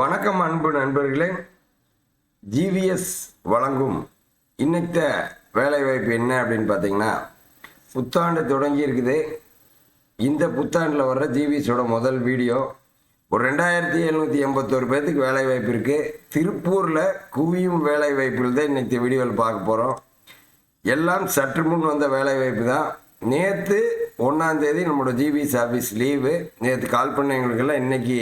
வணக்கம் அன்பு நண்பர்களே. ஜிவிஎஸ் வழங்கும் இன்னைத்த வேலைவாய்ப்பு என்ன அப்படின்னு பார்த்தீங்கன்னா புத்தாண்டு தொடங்கி இருக்குது. இந்த புத்தாண்டில் வர்ற ஜிவிஎஸோட முதல் வீடியோ. ஒரு ரெண்டாயிரத்தி எழுநூற்றி எண்பத்தோரு பேர்த்துக்கு வேலைவாய்ப்பு இருக்குது திருப்பூரில் குவியும் வேலைவாய்ப்புகள் தான் இன்னைக்கு வீடியோவில் பார்க்க போகிறோம் எல்லாம் சற்று முன் வந்த வேலைவாய்ப்பு தான். நேற்று ஒன்றாந்தேதி நம்மளோட ஜிபிஎஸ் ஆஃபீஸ் லீவு நேற்று கால் பண்ணவங்களுக்கெல்லாம் இன்னைக்கு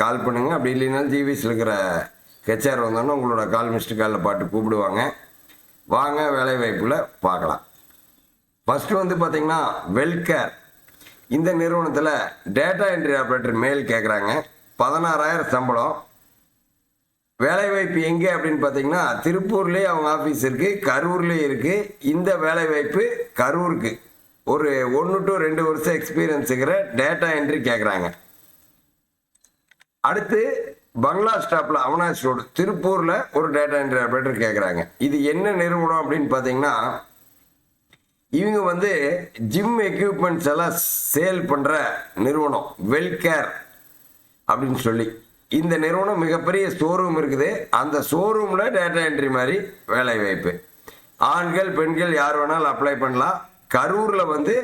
கால் பண்ணுங்கள் அப்படி இல்லைனாலும் ஜிபிஎஸ்ல இருக்கிற ஹெச்ஆர் வந்தோன்னா உங்களோட கால் மிஸ்டு காலில் பாட்டு கூப்பிடுவாங்க. வாங்க வேலைவாய்ப்பில் பார்க்கலாம். ஃபஸ்ட்டு வந்து பார்த்தீங்கன்னா வெல்கேர் இந்த நிறுவனத்தில் டேட்டா என்ட்ரி ஆப்ரேட்டர் மேல் கேட்குறாங்க பதினாறாயிரம் சம்பளம். வேலைவாய்ப்பு எங்கே அப்படின்னு பார்த்தீங்கன்னா திருப்பூர்லேயே அவங்க ஆஃபீஸ் இருக்குது கரூர்லேயே இருக்குது இந்த வேலைவாய்ப்பு கரூருக்கு. ஒரு ஒன்று டு ரெண்டு வருஷம் எக்ஸ்பீரியன்ஸ் இருக்கிற டேட்டா என்ட்ரி கேட்குறாங்க அடுத்து பங்களா ஸ்டாப்பில் அவனாஷ் ரோடு திருப்பூரில் ஒரு டேட்டா என்ட்ரி ஆப்ரேட்டர் கேட்குறாங்க இது என்ன நிறுவனம் அப்படின்னு பார்த்தீங்கன்னா இவங்க வந்து ஜிம் எக்யூப்மெண்ட்ஸ் எல்லாம் சேல் பண்ணுற நிறுவனம். வெல்கேர் அப்படின்னு சொல்லி. இந்த நிறுவனம் மிகப்பெரிய ஷோரூம் இருக்குது. அந்த ஷோரூமில் டேட்டா என்ட்ரி மாதிரி வேலை வாய்ப்பு. ஆண்கள் பெண்கள் யார் வேணாலும் அப்ளை பண்ணலாம். கரூரில் வந்து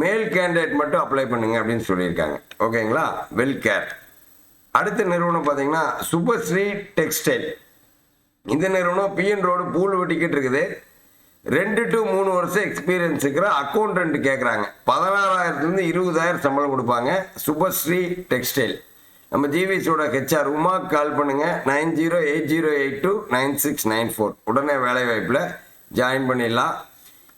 மேல் கேண்டிடேட் மட்டும் அப்ளை பண்ணுங்க அப்படின்னு சொல்லியிருக்காங்க. ஓகேங்களா? வெல் கேர் அடுத்த நிறுவனம் பார்த்தீங்கன்னா சுபஸ்ரீ டெக்ஸ்டைல் இந்த நிறுவனம் பிஎன் ரோடு பூல் வெட்டிக்கிட்டு இருக்குது. ரெண்டு டு மூணு வருஷம் எக்ஸ்பீரியன்ஸ் இருக்கிற அக்கௌண்டன்ட் கேட்குறாங்க பதினாறாயிரத்துலேருந்து இருபதாயிரம் சம்பளம் கொடுப்பாங்க சுபஸ்ரீ டெக்ஸ்டைல் நம்ம ஜிவிஸோட ஹெச்ஆர் உமாக்கு கால் பண்ணுங்க. Nine zero eight zero eight two nine six nine four. உடனே வேலைவாய்ப்பில் ஜாயின் பண்ணிடலாம்.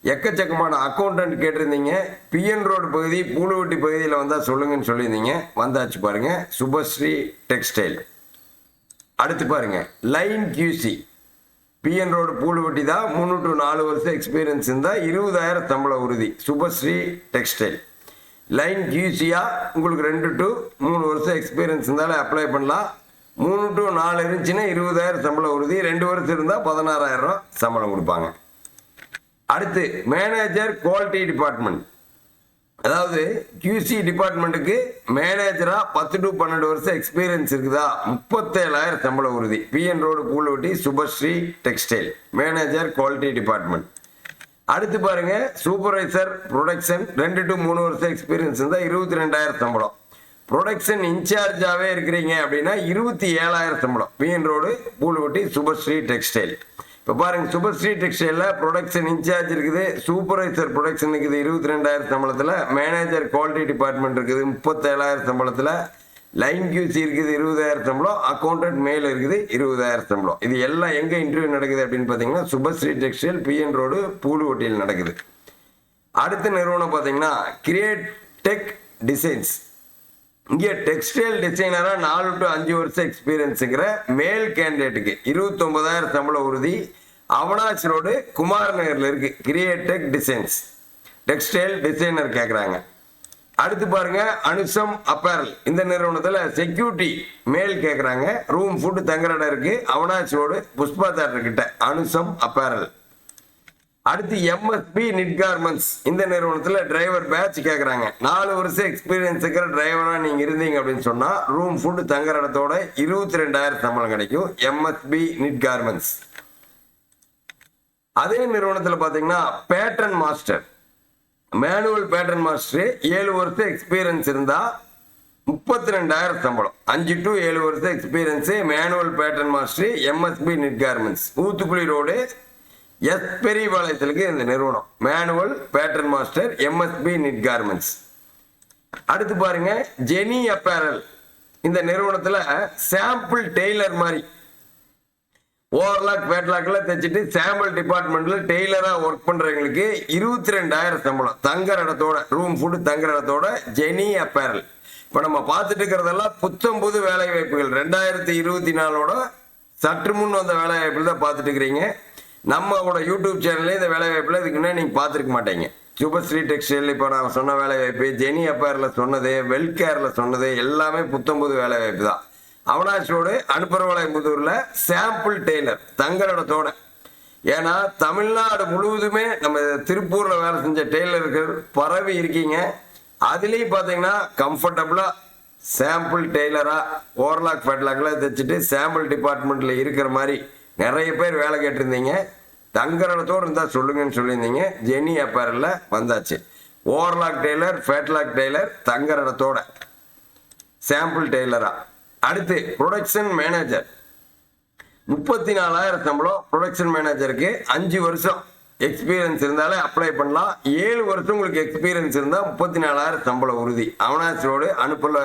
எக்கச்சக்கமான அக்கௌண்டன்ட் கேட்டிருந்தீங்க. பிஎன் ரோடு பகுதி பூலுவட்டி பகுதியில் வந்தால் சொல்லுங்கன்னு சொல்லியிருந்தீங்க. வந்தாச்சு பாருங்க. சுபஸ்ரீ டெக்ஸ்டைல் அடுத்து பாருங்க. Line QC PN road Pooluvatti தான். மூணு டு நாலு வருஷம் எக்ஸ்பீரியன்ஸ் இருந்தால் இருபதாயிரம் சம்பள உறுதி. சுபஸ்ரீ டெக்ஸ்டைல் லைன் கியூசியா உங்களுக்கு ரெண்டு டு மூணு வருஷம் எக்ஸ்பீரியன்ஸ் இருந்தாலும் அப்ளை பண்ணலாம். மூணு டு நாலு இருந்துச்சுன்னா இருபதாயிரம் சம்பளம் உறுதி. ரெண்டு வருஷம் இருந்தால் பதினாறாயிரம் ரூபா சம்பளம் கொடுப்பாங்க. அடுத்து மேனேஜர் குவாலிட்டி டிபார்ட்மெண்ட் அதாவது கியூசி டிபார்ட்மெண்ட்டுக்கு மேனேஜராக பத்து டு பன்னெண்டு வருஷம் எக்ஸ்பீரியன்ஸ் இருக்குதா? முப்பத்தேழாயிரம் சம்பள உறுதி. PN road Pooluvatti Subashree textile manager quality department அடுத்து பாருங்க சூப்பர்வைசர் ப்ரொடக்ஷன் ரெண்டு டு மூணு வருஷம் எக்ஸ்பீரியன்ஸ் இருந்தால் இருபத்தி ரெண்டாயிரம் சம்பளம் ப்ரொடக்ஷன் இன்சார்ஜாகவே இருக்கிறீங்க அப்படின்னா இருபத்தி ஏழாயிரம் சம்பளம். PN road Pooluvatti Subashree textile இப்போ பாருங்க சுபஸ்ரீ டெக்ஸ்டைலில் ப்ரொடக்ஷன் இன்சார்ஜ் இருக்குது. சூப்பர்வைசர் ப்ரொடக்ஷன் இருக்குது. இருபத்தி ரெண்டாயிரம் சம்பளத்தில். மேனேஜர் குவாலிட்டி டிபார்ட்மெண்ட் இருக்குது. முப்பத்தேழாயிரம் சம்பளத்தில். லைன் கியூசி இருக்குது இருபதாயிரம் சம்பளம். அக்கௌண்டன்ட் மேல் இருக்குது இருபதாயிரம் சம்பளம். இது எல்லாம் எங்கே இன்டர்வியூ நடக்குது அப்படின்னு பார்த்தீங்கன்னா சுபஸ்ரீ டெக்ஸ்டைல் பிஎன் ரோடு பூலுவட்டியில் நடக்குது. அடுத்த நிறுவனம் பார்த்தீங்கன்னா கிரியேட் டெக் டிசைன்ஸ் இங்கே டெக்ஸ்டைல் டிசைனராக நாலு டு அஞ்சு வருஷம் எக்ஸ்பீரியன்ஸுங்கிற மேல் கேண்டிடேட்டுக்கு இருபத்தொம்பதாயிரம் சம்பள உறுதி. அவனாச் ரோடு குமார் நகரில் இருக்கு. கிரியேட்டெக் டிசைன்ஸ் டெக்ஸ்டைல் டிசைனர் கேட்குறாங்க அடுத்து பாருங்க அனுசம் அப்பேரல் இந்த நிறுவனத்தில் செக்யூரிட்டி மேல் கேட்குறாங்க ரூம் ஃபுட்டு தங்குற இடம் இருக்கு. அவனாச் ரோடு புஷ்பா தேட்டர் கிட்ட. அனுசம் அப்பேரல் அடுத்து எம்எஸ்பி நிட் கார்மெண்ட்ஸ் இந்த நிறுவனத்தில் டிரைவர் பேட்ச் கேட்குறாங்க நாலு வருஷம் எக்ஸ்பீரியன்ஸ் இருக்கிற டிரைவராக நீங்கள் இருந்தீங்க அப்படின்னு சொன்னால் ரூம் ஃபுட்டு தங்குற இடத்தோட இருபத்தி ரெண்டாயிரம் சம்பளம் கிடைக்கும். எம்எஸ்பி நிட் கார்மெண்ட்ஸ் அதே நிறுவனத்தில் பார்த்தீங்கன்னா pattern master manual pattern master ஏழு வருஷம் எக்ஸ்பீரியன்ஸ் இருந்தால் முப்பத்தி ரெண்டாயிரம் சம்பளம். அஞ்சு டு ஏழு வருஷம் experience manual pattern master MSP knit garments Oothukuli road S பெரியபாளையத்திற்கு இந்த நிறுவனம். Manual pattern master MSP knit garments அடுத்து பாருங்க ஜெனி அப்பேரல் இந்த நிறுவனத்தில் சாம்பிள் டெய்லர் மாதிரி. ஓவர்லாக் பேட்லாக்லாம் தைச்சிட்டு சாம்பிள் டிபார்ட்மெண்ட்ல டெய்லரா ஒர்க் பண்றவங்களுக்கு இருபத்தி ரெண்டாயிரம் சம்பளம். தங்குற இடத்தோட ரூம் ஃபுட்டு தங்குற இடத்தோட ஜெனி அப்பேரல் இப்போ நம்ம பார்த்துட்டு இருக்கிறதெல்லாம் புத்தம் புது வேலை வாய்ப்புகள் ரெண்டாயிரத்தி இருபத்தி நாலோட சற்று முன் வந்த வேலை வாய்ப்புகள் தான் பார்த்துட்டு இருக்கிறீங்க. நம்மளோட யூடியூப் சேனல்ல இந்த வேலை வாய்ப்பில் இதுக்கு முன்னாடி நீங்கள் பார்த்துருக்க மாட்டீங்க. சூப்பர்ஸ்ரீ டெக்ஸ்டைல் இப்போ நான் சொன்ன வேலை வாய்ப்பு ஜெனி அப்பாரில் சொன்னது வெல்கேரில் சொன்னது எல்லாமே புத்தம்புது வேலைவாய்ப்பு வேலை வாய்ப்பு தான். அவனாச்சோடு அனுப்புறவளையம்புதூரில் சாம்பிள் டெய்லர் தங்களோட இடத்தோட ஏன்னா தமிழ்நாடு முழுவதுமே நம்ம திருப்பூரில் வேலை செஞ்ச டெய்லர்கள் பரவி இருக்கீங்க. அதுலேயும் பார்த்தீங்கன்னா கம்ஃபர்டபுளாக சாம்பிள் டெய்லராக ஓவர்லாக் ஃபேட்லாக்லாம் தைச்சிட்டு சாம்பிள் டிபார்ட்மெண்ட்டில் இருக்கிற மாதிரி நிறைய பேர் வேலை கேட்டிருந்தீங்க. தங்குற இடத்தோடு இருந்தால் சொல்லுங்கன்னு சொல்லியிருந்தீங்க. ஜெனி அப்பேரில் வந்தாச்சு. ஓவர்லாக் டெய்லர் ஃபேட்லாக் டெய்லர் தங்குற இடத்தோட சாம்பிள் டெய்லரா அடுத்து ப்ரொடக்ஷன் மேனேஜர் முப்பத்தி நாலாயிரம் சம்பளம் ப்ரொடக்ஷன் மேனேஜருக்கு அஞ்சு வருஷம் எக்ஸ்பீரியன்ஸ் இருந்தாலே அப்ளை பண்ணலாம். ஏழு வருஷம் உங்களுக்கு எக்ஸ்பீரியன்ஸ் இருந்தால் முப்பத்தி நாலாயிரம் சம்பளம் உறுதி. அவனாசி ரோடு அனுப்பல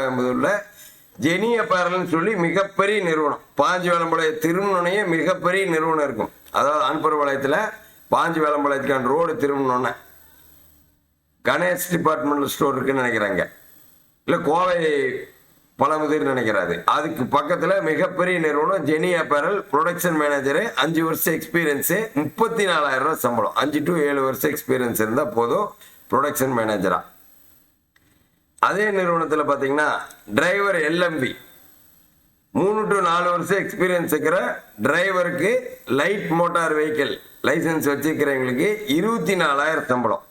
ஜெனிய பேரல்னு சொல்லி மிகப்பெரிய நிறுவனம். பாஞ்சி வேலம்பாளைய திருமணையே மிகப்பெரிய நிறுவனம் இருக்கும். அதாவது அனுப்புறபாளையத்தில் பாஞ்சி வேலம்பாளையத்துக்கான ரோடு திருமணம்னு கணேஷ் டிபார்ட்மெண்டல் ஸ்டோர் இருக்குன்னு நினைக்கிறாங்க. இல்லை கோவை பழமுதிர்னு நினைக்கிறாரு. அதுக்கு பக்கத்தில் மிகப்பெரிய நிறுவனம் ஜெனி அப்பேரல் ப்ரொடக்ஷன் மேனேஜரு அஞ்சு வருஷம் எக்ஸ்பீரியன்ஸு முப்பத்தி நாலாயிரம் ரூபா சம்பளம். அஞ்சு டு ஏழு வருஷம் எக்ஸ்பீரியன்ஸ் இருந்தால் போதும் ப்ரொடக்ஷன் மேனேஜராக அதே நிறுவனத்தில் பார்த்தீங்கன்னா டிரைவர் எல்எம்பி மூணு டு நாலு வருஷம் எக்ஸ்பீரியன்ஸ் இருக்கிற டிரைவருக்கு லைட் மோட்டார் வெஹிக்கிள் லைசன்ஸ் வச்சுருக்கிறவங்களுக்கு இருபத்தி நாலாயிரம் சம்பளம்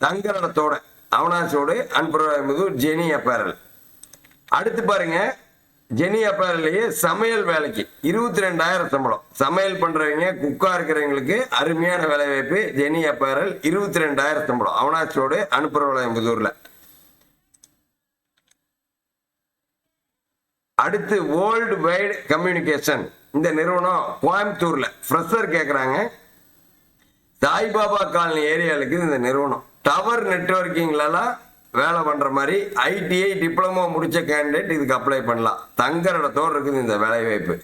தங்கரணத்தோட அவனாசோடு அன்புறது ஜெனி அப்பேரல் அடுத்து பாருங்க ஜெனி அப்பேரல்லையே சமையல் வேலைக்கு இருபத்தி ரெண்டாயிரம் சம்பளம். சமையல் பண்ணுறவங்க குக்கா இருக்கிறவங்களுக்கு அருமையான வேலைவாய்ப்பு ஜெனி அப்பேரல் இருபத்தி ரெண்டாயிரம் சம்பளம் அவனாச்சோடு அனுப்புறவளம்புதூர்ல அடுத்து வேர்ல்டு வைடு கம்யூனிகேஷன் இந்த நிறுவனம் கோயம்புத்தூர்ல. ஃப்ரெஷர் கேட்குறாங்க சாய்பாபா காலனி ஏரியாவுக்கு இந்த நிறுவனம். டவர் நெட்ஒர்க்கிங்லலாம் வேலை பண்ணுற மாதிரி ஐடிஐ டிப்ளமோ முடித்த கேண்டிடேட் இதுக்கு அப்ளை பண்ணலாம். தங்குற இடத்தோடு இருக்குது இந்த வேலை வாய்ப்பு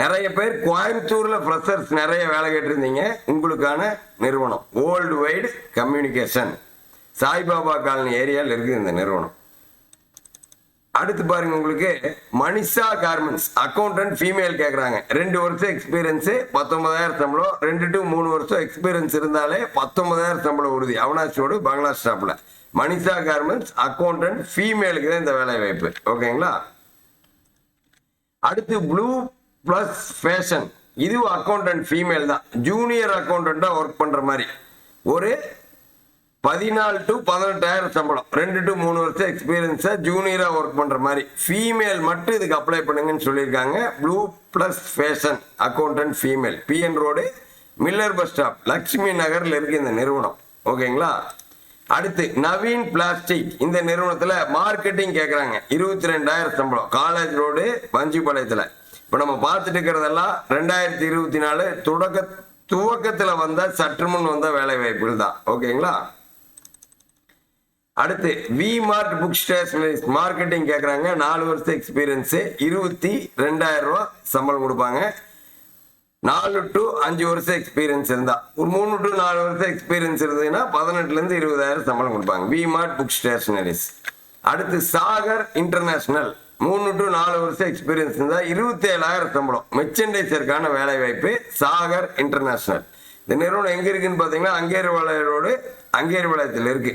நிறைய பேர் கோயம்புத்தூரில் ஃப்ரெஷர்ஸ் நிறைய வேலை கேட்டிருந்தீங்க. உங்களுக்கான நிறுவனம். World wide communication Saibaba colony ஏரியாவில் இருக்குது இந்த நிறுவனம். அடுத்து பாருங்க உங்களுக்கு. மனிஷா கார்மெண்ட்ஸ் அக்கௌண்டன்ட் ஃபீமேல் கேட்குறாங்க ரெண்டு வருஷம் எக்ஸ்பீரியன்ஸு பத்தொன்பதாயிரம் சம்பளம். ரெண்டு டு மூணு வருஷம் எக்ஸ்பீரியன்ஸ் இருந்தாலே பத்தொன்பதாயிரம் சம்பளம் உறுதி. அவனாசியோடு பங்களா ஸ்டாப்பில் மனிஷா கார்மெண்ட்ஸ் அக்கௌண்டன்ட் ஃபீமேலுக்கு தான் இந்த வேலை வாய்ப்பு. ஓகேங்களா அடுத்து ப்ளூ ப்ளஸ் ஃபேஷன் இதுவும் அக்கௌண்டன்ட் ஃபீமேல் தான். ஜூனியர் அக்கௌண்டண்ட்டாக ஒர்க் பண்ணுற மாதிரி. ஒரு பதினாலு டு பதினெட்டாயிரம் சம்பளம். ரெண்டு டு மூணு வருஷம் எக்ஸ்பீரியன்ஸை ஜூனியராக ஒர்க் பண்ணுற மாதிரி. ஃபீமேல் மட்டும் இதுக்கு அப்ளை பண்ணுங்கன்னு சொல்லியிருக்காங்க. Blue plus fashion accountant female PN road Millar bus stop Lakshmi நகரில் இருக்கு இந்த நிறுவனம். ஓகேங்களா அடுத்து நவீன் பிளாஸ்டிக் இந்த நிறுவனத்தில் மார்க்கெட்டிங் கேட்குறாங்க இருபத்தி ரெண்டாயிரம் சம்பளம். காலேஜ் ரோடு வஞ்சிப்பாளையத்தில் இப்போ நம்ம பார்த்துட்டு இருக்கிறதெல்லாம் ரெண்டாயிரத்தி இருபத்தி நாலு தொடக்க துவக்கத்தில் வந்த சற்று முன் வந்த வேலை வாய்ப்புகள் தான். ஓகேங்களா அடுத்து V Mart book stationeries marketing கேட்குறாங்க நாலு வருஷம் எக்ஸ்பீரியன்ஸு இருபத்தி ரெண்டாயிரம் ரூபா சம்பளம் கொடுப்பாங்க. நாலு டு அஞ்சு வருஷம் எக்ஸ்பீரியன்ஸ் இருந்தா. ஒரு மூணு டு நாலு வருஷம் எக்ஸ்பீரியன்ஸ் இருந்ததுன்னா பதினெட்டுலேருந்து இருபதாயிரம் சம்பளம் கொடுப்பாங்க. வி மார்ட் புக் ஸ்டேஷனரிஸ் அடுத்து சாகர் இன்டர்நேஷனல் மூணு டு நாலு வருஷம் எக்ஸ்பீரியன்ஸ் இருந்தால் இருபத்தேழாயிரம் சம்பளம். மெர்ச்சன்டைசருக்கான வேலை வாய்ப்பு சாகர் இன்டர்நேஷனல் இந்த நிறுவனம் எங்கே இருக்குன்னு பார்த்தீங்கன்னா அங்கேரி வளையரோடு அங்கேரி வளையத்தில் இருக்கு.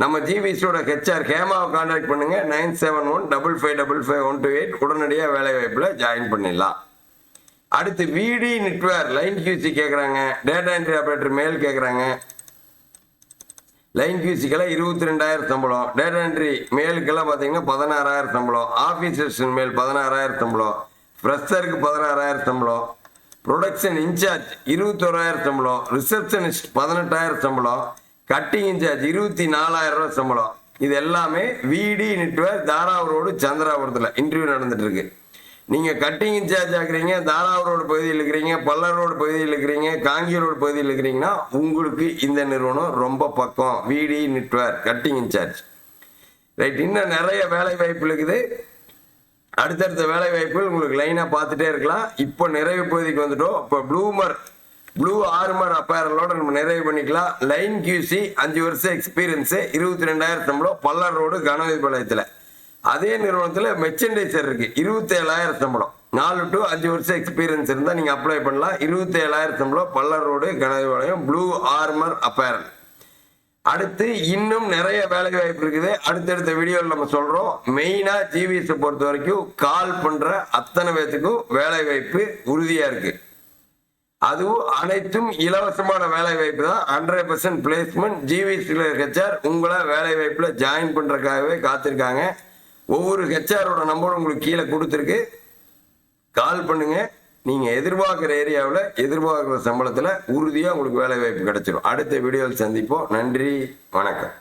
நம்ம ஜிவிசியோட ஹெச்ஆர் ஹேமாவை கான்டாக்ட் பண்ணுங்க. Nine seven one double five double five one two eight உடனடியாக வேலை வாய்ப்பில் ஜாயின் பண்ணிடலாம். அடுத்து விடி நெட்வேர் லைன் கியூசி கேட்குறாங்க டேட்டா என்ட்ரி ஆப்ரேட்டர் மேல் கேட்குறாங்க லைன் கியூசிக்கெல்லாம் இருபத்தி ரெண்டாயிரம் சம்பளம். டேட்டா என்ட்ரி மேலுக்கெல்லாம் பார்த்தீங்கன்னா பதினாறாயிரம் சம்பளம். ஆஃபீஸர்ஸின் மேல் பதினாறாயிரம் சம்பளம். ஃப்ரெஷருக்கு பதினாறாயிரம் சம்பளம். ப்ரொடக்ஷன் இன்சார்ஜ் இருபத்தோராயிரம் சம்பளம். ரிசப்ஷனிஸ்ட் பதினெட்டாயிரம் சம்பளம். கட்டிங் இன்சார்ஜ் இருபத்தி நாலாயிரம் ரூபாய் சம்பளம். இது எல்லாமே விடி நெட்வொர்க் தாராவூரோடு சந்திராபுரத்தில் இன்டர்வியூ நடந்துட்டு இருக்கு நீங்கள் கட்டிங் இன்சார்ஜ் ஆகுறீங்க தாராவூர் ரோடு பகுதியில் இருக்கிறீங்க பல்லரோடு பகுதியில் இருக்கிறீங்க காங்கி ரோடு பகுதியில் இருக்கிறீங்கன்னா உங்களுக்கு இந்த நிறுவனம் ரொம்ப பக்கம். விடி நெட்வொர்க் கட்டிங் இன்சார்ஜ். ரைட் இன்னும் நிறைய வேலை வாய்ப்பு இருக்குது. அடுத்தடுத்த வேலை வாய்ப்புகள் உங்களுக்கு லைனாக பார்த்துட்டே இருக்கலாம். இப்போ நிறைவு பகுதிக்கு வந்துட்டோம். இப்போ ப்ளூமர் ப்ளூ ஆர்மர் அப்பேரலோட நம்ம நிறைவு பண்ணிக்கலாம். லைன் கியூசி அஞ்சு வருஷம் எக்ஸ்பீரியன்ஸு இருபத்தி ரெண்டாயிரம் சம்பளம் பல்லர் ரோடு கனவிபாளையத்தில் அதே நிறுவனத்தில் மெர்ச்சன்டைசர் இருக்குது இருபத்தேழாயிரம் சம்பளம் நாலு டு அஞ்சு வருஷம் எக்ஸ்பீரியன்ஸ் இருந்தால் நீங்கள் அப்ளை பண்ணலாம். இருபத்தேழாயிரம் சம்பளம் Pallar road Kanavipalayam blue armour apparel அடுத்து இன்னும் நிறைய வேலை வாய்ப்பு இருக்குது. அடுத்தடுத்த வீடியோவில் நம்ம சொல்கிறோம் மெயினாக ஜிவிஎஸ்ஸை பொறுத்த வரைக்கும் கால் பண்ணுற அத்தனை பேத்துக்கும் வேலை வாய்ப்பு உறுதியாக இருக்குது அதுவும் அனைத்தும் இலவசமான வேலை வாய்ப்பு தான். ஹண்ட்ரட் பர்சன்ட் பிளேஸ்மெண்ட் ஜிவிசியில் ஹெச்ஆர் உங்களை வேலை வாய்ப்பில் ஜாயின் பண்ணுறதுக்காகவே காத்திருக்காங்க. ஒவ்வொரு ஹெச்ஆரோட நம்பரும் உங்களுக்கு கீழே கொடுத்துருக்கு. கால் பண்ணுங்க. நீங்கள் எதிர்பார்க்குற ஏரியாவில் எதிர்பார்க்குற சம்பளத்தில் உறுதியாக உங்களுக்கு வேலை வாய்ப்பு கிடைச்சிடும் அடுத்த வீடியோவில் சந்திப்போம். நன்றி. வணக்கம்.